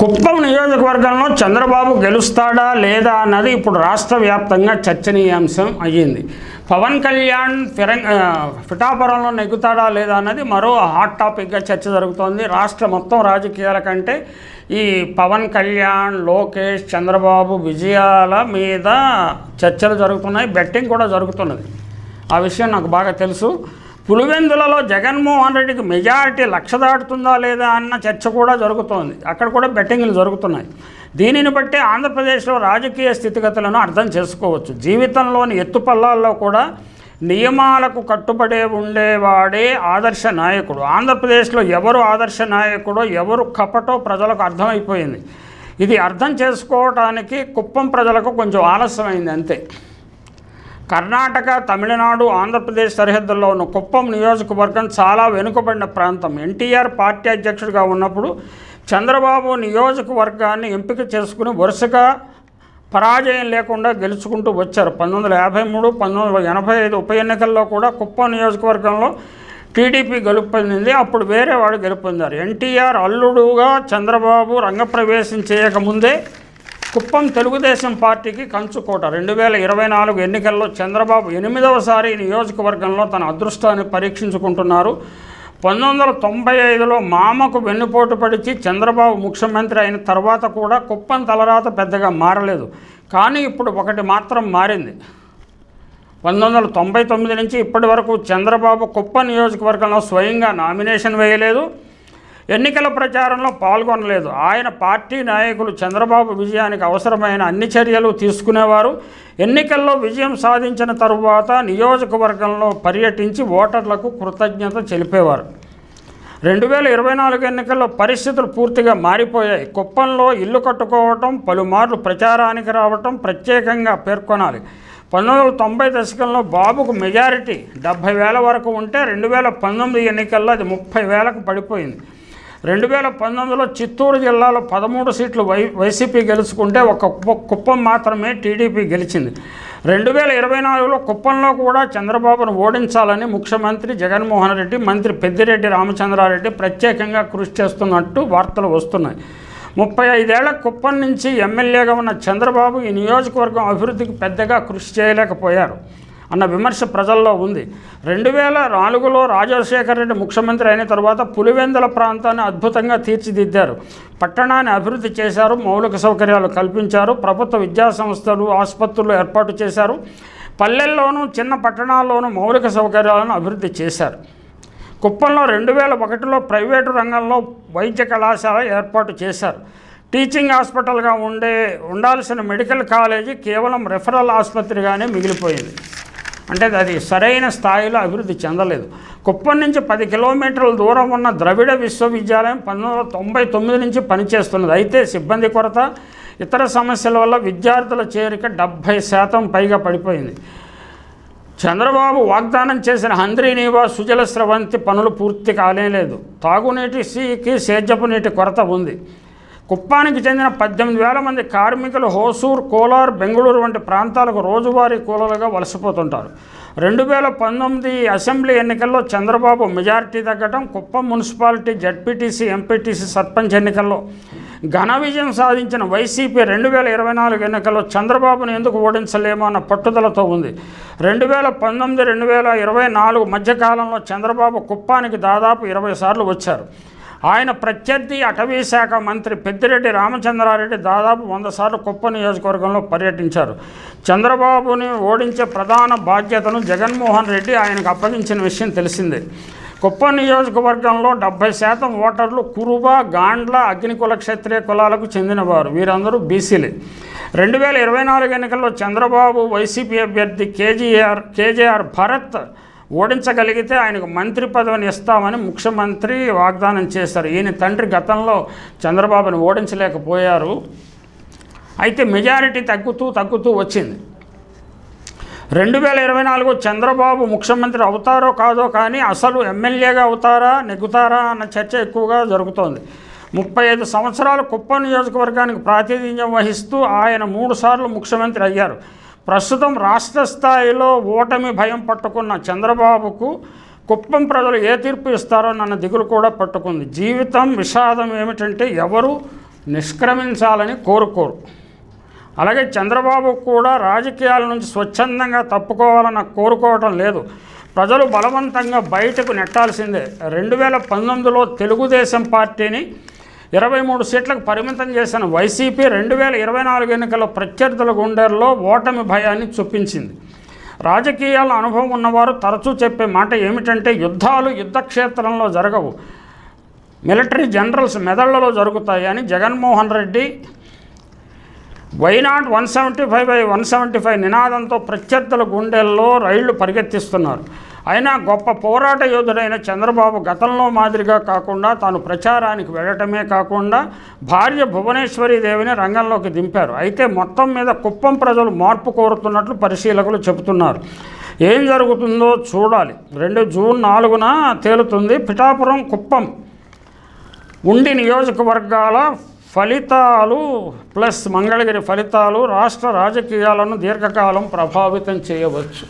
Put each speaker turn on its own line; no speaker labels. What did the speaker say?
కుప్పం నియోజకవర్గంలో చంద్రబాబు గెలుస్తాడా లేదా అన్నది ఇప్పుడు రాష్ట్ర వ్యాప్తంగా చర్చనీయాంశం అయ్యింది. పవన్ కళ్యాణ్ ఫిరంగ్ పిఠాపురంలో నెగ్గుతాడా లేదా అన్నది మరో హాట్ టాపిక్గా చర్చ జరుగుతోంది. రాష్ట్ర మొత్తం రాజకీయాల కంటే ఈ పవన్ కళ్యాణ్ లోకేష్ చంద్రబాబు విజయాల మీద చర్చలు జరుగుతున్నాయి. బెట్టింగ్ కూడా జరుగుతున్నది. ఆ విషయం నాకు బాగా తెలుసు. పులివెందులలో జగన్మోహన్ రెడ్డికి మెజారిటీ లక్ష దాటుతుందా లేదా అన్న చర్చ కూడా జరుగుతోంది. అక్కడ కూడా బెట్టింగ్లు జరుగుతున్నాయి. దీనిని బట్టి ఆంధ్రప్రదేశ్లో రాజకీయ స్థితిగతులను అర్థం చేసుకోవచ్చు. జీవితంలోని ఎత్తుపల్లాల్లో కూడా నియమాలకు కట్టుబడే ఉండేవాడే ఆదర్శ నాయకుడు. ఆంధ్రప్రదేశ్లో ఎవరు ఆదర్శ నాయకుడో ఎవరు కపటో ప్రజలకు అర్థమైపోయింది. ఇది అర్థం చేసుకోవటానికి కుప్పం ప్రజలకు కొంచెం ఆలస్యమైంది అంతే. కర్ణాటక తమిళనాడు ఆంధ్రప్రదేశ్ సరిహద్దుల్లో ఉన్న కుప్పం నియోజకవర్గం చాలా వెనుకబడిన ప్రాంతం. ఎన్టీఆర్ పార్టీ అధ్యక్షుడిగా ఉన్నప్పుడు చంద్రబాబు నియోజకవర్గాన్ని ఎంపిక చేసుకుని వరుసగా పరాజయం లేకుండా గెలుచుకుంటూ వచ్చారు. పంతొమ్మిది వందల యాభై మూడు పంతొమ్మిది వందల ఎనభై ఐదు ఉప ఎన్నికల్లో కూడా కుప్పం నియోజకవర్గంలో టీడీపీ గెలుపొందింది. అప్పుడు వేరే వాడు గెలుపొందారు. ఎన్టీఆర్ అల్లుడుగా చంద్రబాబు రంగప్రవేశం చేయకముందే కుప్పం తెలుగుదేశం పార్టీకి కంచుకోట రెండు వేల ఇరవై నాలుగు ఎన్నికల్లో చంద్రబాబు ఎనిమిదవసారి నియోజకవర్గంలో తన అదృష్టాన్ని పరీక్షించుకుంటున్నారు. పంతొమ్మిది వందల తొంభై ఐదులో మామకు వెన్నుపోటు పడిచి చంద్రబాబు ముఖ్యమంత్రి అయిన తర్వాత కూడా కుప్పం తలరాత పెద్దగా మారలేదు. కానీ ఇప్పుడు ఒకటి మాత్రం మారింది. పంతొమ్మిది వందల తొంభై తొమ్మిది నుంచి ఇప్పటి వరకు చంద్రబాబు కుప్ప నియోజకవర్గంలో స్వయంగా నామినేషన్ వేయలేదు. ఎన్నికల ప్రచారంలో పాల్గొనలేదు. ఆయన పార్టీ నాయకులు చంద్రబాబు విజయానికి అవసరమైన అన్ని చర్యలు తీసుకునేవారు. ఎన్నికల్లో విజయం సాధించిన తరువాత నియోజకవర్గంలో పర్యటించి ఓటర్లకు కృతజ్ఞత తెలిపేవారు. రెండు వేల ఇరవై నాలుగు ఎన్నికల్లో పరిస్థితులు పూర్తిగా మారిపోయాయి. కుప్పంలో ఇల్లు కట్టుకోవటం పలుమార్లు ప్రచారానికి రావటం ప్రత్యేకంగా పేర్కొనాలి. పంతొమ్మిది వందల తొంభై దశకంలో బాబుకు మెజారిటీ డెబ్భై వేల వరకు ఉంటే రెండు వేల పంతొమ్మిది ఎన్నికల్లో అది ముప్పై వేలకు పడిపోయింది. రెండు వేల పంతొమ్మిదిలో చిత్తూరు జిల్లాలో పదమూడు సీట్లు వై వైసీపీ గెలుచుకుంటే ఒక కుప్ప- కుప్పం మాత్రమే టీడీపీ గెలిచింది. రెండు వేల ఇరవై నాలుగులో కుప్పంలో కూడా చంద్రబాబును ఓడించాలని ముఖ్యమంత్రి జగన్మోహన్ రెడ్డి మంత్రి పెద్దిరెడ్డి రామచంద్రారెడ్డి ప్రత్యేకంగా కృషి చేస్తున్నట్టు వార్తలు వస్తున్నాయి. ముప్పై ఐదేళ్ళ కుప్పం నుంచి ఎమ్మెల్యేగా ఉన్న చంద్రబాబు ఈ నియోజకవర్గం అభివృద్ధికి పెద్దగా కృషి చేయలేకపోయారు. అన్న విమర్శ ప్రజల్లో ఉంది. రెండు వేల నాలుగులో రాజశేఖర రెడ్డి ముఖ్యమంత్రి అయిన తర్వాత పులివెందుల ప్రాంతాన్ని అద్భుతంగా తీర్చిదిద్దారు. పట్టణాన్ని అభివృద్ధి చేశారు మౌలిక సౌకర్యాలు కల్పించారు ప్రభుత్వ విద్యా సంస్థలు ఆసుపత్రులు ఏర్పాటు చేశారు పల్లెల్లోనూ చిన్న పట్టణాల్లోనూ మౌలిక సౌకర్యాలను అభివృద్ధి చేశారు. కుప్పంలో రెండు వేల ఒకటిలో ప్రైవేటు రంగంలో వైద్య కళాశాల ఏర్పాటు చేశారు. టీచింగ్ హాస్పిటల్గా ఉండే ఉండాల్సిన మెడికల్ కాలేజీ కేవలం రెఫరల్ ఆసుపత్రిగానే మిగిలిపోయింది. అంటే అది సరైన స్థాయిలో అభివృద్ధి చెందలేదు. కుప్పం నుంచి పది కిలోమీటర్ల దూరం ఉన్న ద్రవిడ విశ్వవిద్యాలయం పంతొమ్మిది వందల తొంభై తొమ్మిది నుంచి పనిచేస్తున్నది. అయితే సిబ్బంది కొరత ఇతర సమస్యల వల్ల విద్యార్థుల చేరిక డెబ్భై శాతం పైగా పడిపోయింది. చంద్రబాబు వాగ్దానం చేసిన హంద్రీనీవా సుజల స్రవంతి పనులు పూర్తి కాలేదు తాగునీటికి సేద్యపు నీటి కొరత ఉంది. కుప్పానికి చెందిన పద్దెనిమిది వేల మంది కార్మికులు హోసూర్ కోలార్ బెంగళూరు వంటి ప్రాంతాలకు రోజువారీ కూలలుగా వలసపోతుంటారు. రెండు వేల పంతొమ్మిది అసెంబ్లీ ఎన్నికల్లో చంద్రబాబు మెజారిటీ తగ్గటం Kuppam municipality ZPTC MPTC sarpanch ఎన్నికల్లో ఘన విజయం సాధించిన వైసీపీ రెండు వేల ఇరవై నాలుగు ఎన్నికల్లో చంద్రబాబును ఎందుకు ఓడించలేమో అన్న పట్టుదలతో ఉంది. రెండు వేల పంతొమ్మిది రెండు వేల ఇరవై నాలుగు మధ్యకాలంలో చంద్రబాబు కుప్పానికి దాదాపు ఇరవై సార్లు వచ్చారు. ఆయన ప్రత్యర్థి అటవీ శాఖ మంత్రి పెద్దిరెడ్డి రామచంద్రారెడ్డి దాదాపు వంద సార్లు కుప్ప నియోజకవర్గంలో పర్యటించారు. చంద్రబాబుని ఓడించే ప్రధాన బాధ్యతను జగన్మోహన్ రెడ్డి ఆయనకు అప్పగించిన విషయం తెలిసిందే. కుప్ప నియోజకవర్గంలో డెబ్బై శాతం ఓటర్లు కురుబ గాండ్ల అగ్నికుల క్షత్రియ కులాలకు చెందినవారు. వీరందరూ బీసీలే. రెండు వేల ఇరవై నాలుగు ఎన్నికల్లో చంద్రబాబు వైసీపీ అభ్యర్థి కేజీఆర్ కేజేఆర్ భరత్ ఓడించగలిగితే ఆయనకు మంత్రి పదవిని ఇస్తామని ముఖ్యమంత్రి వాగ్దానం చేశారు. ఈయన తండ్రి గతంలో చంద్రబాబుని ఓడించలేకపోయారు. అయితే మెజారిటీ తగ్గుతూ తగ్గుతూ వచ్చింది. రెండు వేల ఇరవై నాలుగు చంద్రబాబు ముఖ్యమంత్రి అవుతారో కాదో కానీ అసలు ఎమ్మెల్యేగా అవుతారా నెగ్గుతారా అన్న చర్చ ఎక్కువగా జరుగుతోంది. ముప్పై ఐదు సంవత్సరాలు కుప్పం నియోజకవర్గానికి ప్రాతినిధ్యం వహిస్తూ ఆయన మూడుసార్లు ముఖ్యమంత్రి అయ్యారు. ప్రస్తుతం రాష్ట్ర స్థాయిలో ఓటమి భయం పట్టుకున్న చంద్రబాబుకు కుప్పం ప్రజలు ఏ తీర్పు ఇస్తారో నన్న దిగులు కూడా పట్టుకుంది. జీవితం విషాదం ఏమిటంటే ఎవరు నిష్క్రమించాలని కోరుకోరు. అలాగే చంద్రబాబు కూడా రాజకీయాల నుంచి స్వచ్ఛందంగా తప్పుకోవాలన్న కోరుకోవటం లేదు. ప్రజలు బలవంతంగా బయటకు నెట్టాల్సిందే. రెండు వేల పంతొమ్మిదిలో తెలుగుదేశం పార్టీని ఇరవై మూడు సీట్లకు పరిమితం చేసిన వైసీపీ రెండు వేల ఇరవై నాలుగు ఎన్నికల ప్రత్యర్థుల గుండెల్లో ఓటమి భయాన్ని చూపించింది. రాజకీయాల అనుభవం ఉన్నవారు తరచూ చెప్పే మాట ఏమిటంటే యుద్ధాలు యుద్ధక్షేత్రంలో జరగవు. మిలిటరీ జనరల్స్ మెదళ్ళలో జరుగుతాయి అని Jaganmohan Reddy why not one seventy five by one seventy five నినాదంతో ప్రత్యర్థుల గుండెల్లో రైళ్ళు పరిగెత్తిస్తున్నారు. అయినా గొప్ప పోరాట యోధుడైన చంద్రబాబు గతంలో మాదిరిగా కాకుండా తాను ప్రచారానికి వెళ్ళటమే కాకుండా భార్య భువనేశ్వరి దేవిని రంగంలోకి దింపారు. అయితే మొత్తం మీద కుప్పం ప్రజలు మార్పు కోరుతున్నట్లు పరిశీలకులు చెబుతున్నారు. ఏం జరుగుతుందో చూడాలి. రెండు జూన్ నాలుగున తేలుతుంది పిఠాపురం కుప్పం. ఉండి నియోజకవర్గాల ఫలితాలు ప్లస్ మంగళగిరి ఫలితాలు రాష్ట్ర రాజకీయాలను దీర్ఘకాలం ప్రభావితం చేయవచ్చు.